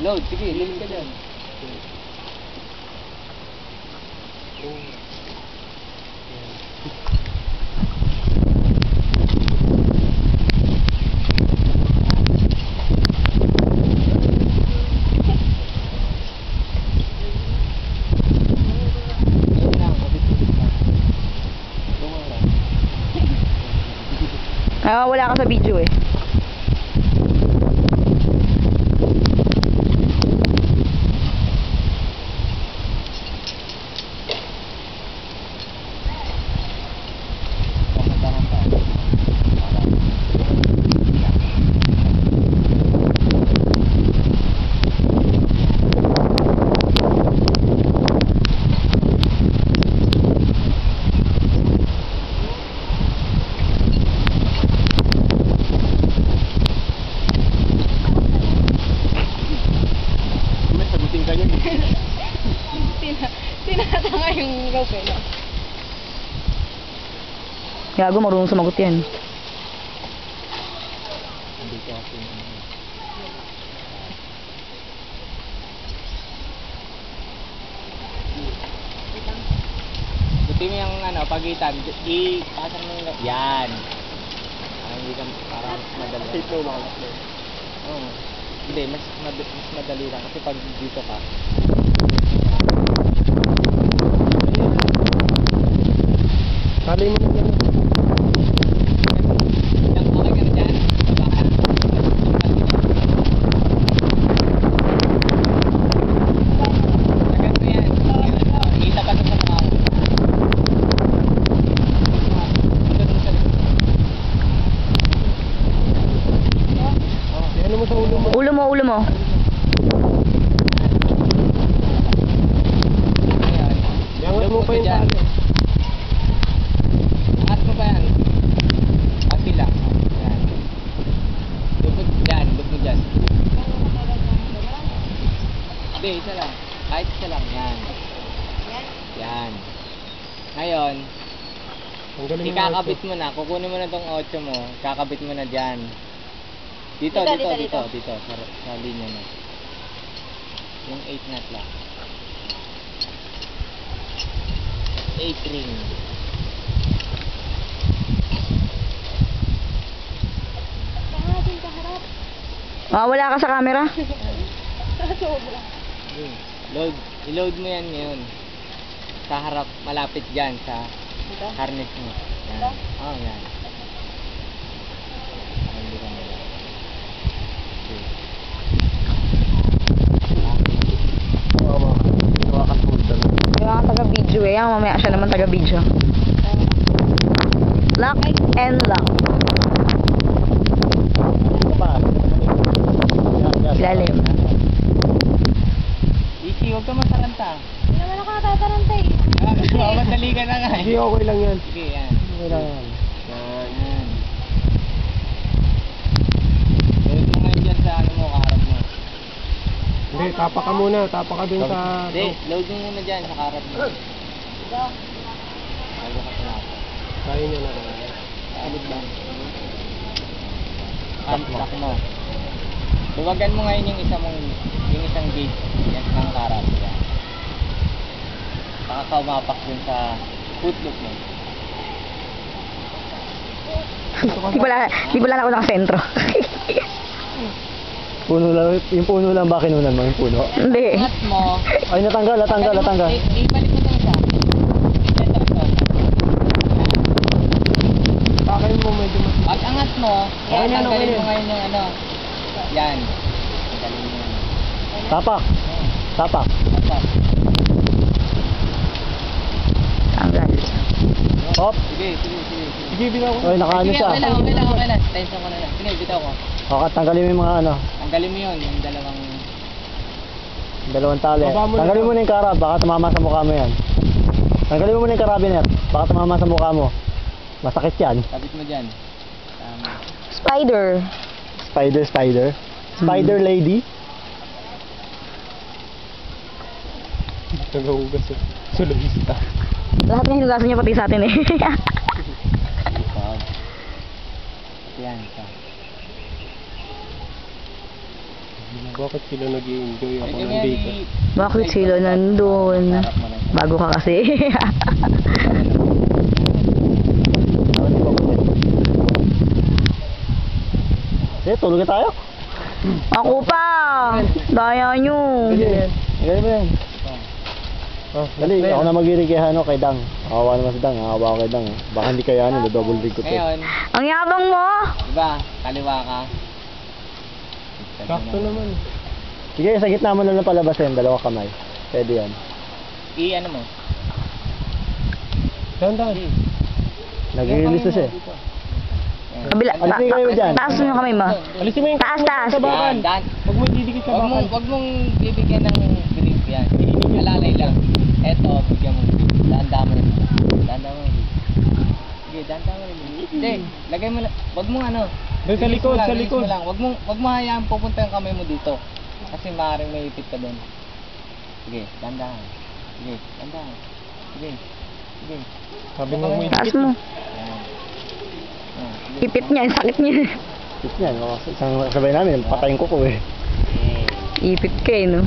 Sige, limit ka dyan. Ah, wala ka sa video eh. Kamandahan pa. May sagutin ka yun. Tinatanga yung rope eh, no? Gago, marunong sumagot yan. Hindi ka kasi. Buti mo yung ano, pagitan. I, pasang mo yung... Yan. Para hindi ka, para mas madali. Kasi ito ba Oo. Hindi, mas, mas madali lang. Kasi pag dito ka, Kali mo na yan. Yan, okay ka na dyan. Baba ka. Agad mo yan. Kita pa sa mga ako. Ito dun sa likod. Oh. Ano mo sa ulo mo? Ulo mo, ulo mo. Ayan. Yangat mo Lubog pa ka yung dyan. tali. Angat mo pa yan. Pati lang. Yan. Lubog dyan. Lubog dyan. Hindi, isa lang. Kahit isa lang. Yan. Yan. Ngayon, mo yung ikakabit mo na. Kukunin mo na tong 8 mo. Kakabit mo na dyan. Dito, Dito, dito, dito, dito, dito. Sa, sa linya mo. Yung 8 nut lang. 8 ring. Ah, wala ka sa camera? Sobra. Load, i-load mo yan ngayon. Sa harap, malapit dyan sa Dito? harness mo. Yan. Ito? Oo, oh, yan. Hindi ka mawala. Okay. Ito. Kaya nga taga-video eh. Yan, mamaya siya naman taga-video. Lock and lock. Pa. Yan, yan. Ilalim. Iki, huwag ka masaranta. Hindi naman ako natataranta eh. Ah, Mamadali ka na nga eh. Hindi, okay lang yan. Sige, yan. Okay lang yan. Yan. Mo ngayon dyan sa ano mo, mo. Hindi, tapak ka muna. Tapak ka dun sa... Hindi, load mo muna dyan sa karap mo. Bago ka tumapo. Kaya niya na. Alit lang. Unlock mo. Luwagan mo ngayon yung isa mong yung isang gate yan ng karap. Yan. Baka ka umapak dun sa footloop mo. Di pala, di pala ako nakasentro. Puno lang, yung puno lang ba kinunan mo? Yung puno? Hindi. Angat mo. Ay, natanggal, natanggal, natanggal. Ibalik mo dun isa. Pakin mo medyo mas... Pag angat mo, yan, na, okay tanggalin na. mo ngayon yung ano. Yan. Tapak. Tapak. Tapak. Hop. Sige, sige, sige. sige. Sige, binaw ko. Ay, nakaano Sige, siya. lang, okay lang, okay lang. Tension ko na lang. Sige, bitaw ko. Okay, tanggalin mo yung mga ano, Tanggalin mo yun, yung dalawang... dalawang tali. Tanggalin mo na yung karab, baka tumama sa mukha mo yan. Tanggalin mo muna yung carabiner, baka tumama sa mukha mo. Masakit yan. Kabit mo dyan. Tama. Spider. Spider, spider. Spider lady. Nagahugas sa sulista. Lahat ng hinugasan niya pati sa atin eh. Yan, isa. Bakit sila nag-i-enjoy mo yan i- Bakit sila nandun? Bago ka kasi. Eh, tulog tayo. Ako pa! Daya nyo. Ganyan mo yan. Oh, dali, ako na mag-irig kay, ano, kay Dang. Awa naman si Dang, awa kay Dang. Baka hindi kayanin, double rig ko to. Ngayon, Ang yabang mo! di ba, kaliwa ka. Sakto naman. Sige, sa gitna mo na lang palabasin, dalawa kamay. Pwede yan. I, ano mo? Dahan-dahan. Nag-release na siya. Yan. Kabila. Ta kayo dyan. taas mo yung kamay mo. Alisin mo yung Taas, taas. Yan, dan. Huwag mo didikit Wag mong, wag mong bibigyan ng grip yan. Alalay lang. Eto, bigyan mo. Danda mo rin. Danda mo rin. Sige, danda mo rin. Hindi, lagay mo lang. Wag mong ano. Doon sa likod, mo lang, sa likod. mo lang. Wag mong, wag mo hayaan pupunta yung kamay mo dito. Kasi maaaring may ipit ka doon. Sige, danda. Sige, danda. Sige. Sige. Sabi mo, mo. Yan, sige. Ipit niya, ang sakit niya. Ipit niyan, oh, isang sabay namin, patayin ko ko eh. Ipit ka eh, no?